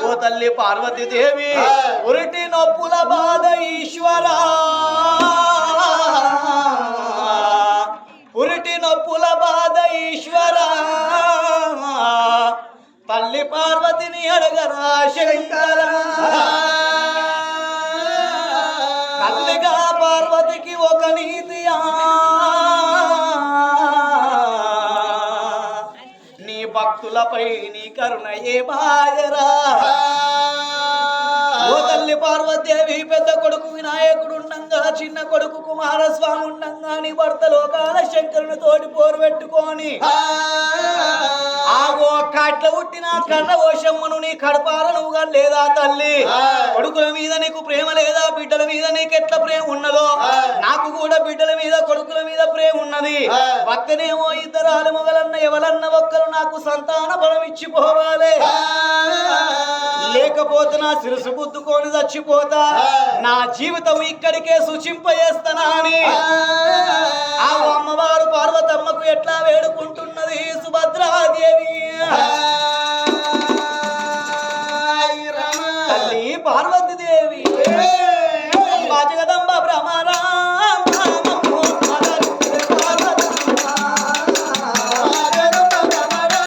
ఓ తల్లి పార్వతి దేవి ఆ. ఉరిటి నొప్పుల బాధ ఈశ్వరా. ఉరిటి నొప్పుల బాధ ఈశ్వరా. తల్లి పార్వతిని అడగరా శంకరా. తల్లిగా పార్వతికి ఒక నీతియా. నీ భక్తులపై నీ కరుణ ఏ తల్లి పార్వతీదేవి పెద్ద కొడుకు వినాయకుడు ఉండంగా చిన్న కొడుకు కుమారస్వామి ఉండంగా నీ భర్త లోకాల శంకరుని తోటి పోరు పెట్టుకొని. ఆగో కట్ల పుట్టిన కన్న ఓషమ్మను నీ కడపాల నువ్వుగా లేదా తల్లి? కొడుకుల మీద నీకు ప్రేమ లేదా? బిడ్డల మీద నీకు ఎట్లా ప్రేమ ఉన్నదో? నాకు కూడా బిడ్డల మీద కొడుకుల మీద ప్రేమ ఉన్నది. పక్కనేమో ఇద్దరు ఆలుమగలన్న ఎవరన్న ఒక్కరు నాకు సంతాన బలం ఇచ్చిపోవాలి లేకపోతే శిరసు బుద్దుకొని చచ్చిపోతా. నా జీవితం ఇక్కడికే సూచింపజేస్తానా అని. ఆ. అమ్మవారు పార్వతమ్మకు ఎట్లా వేడుకుంటున్నది సుభద్రాదేవి? పార్వతీదేవి.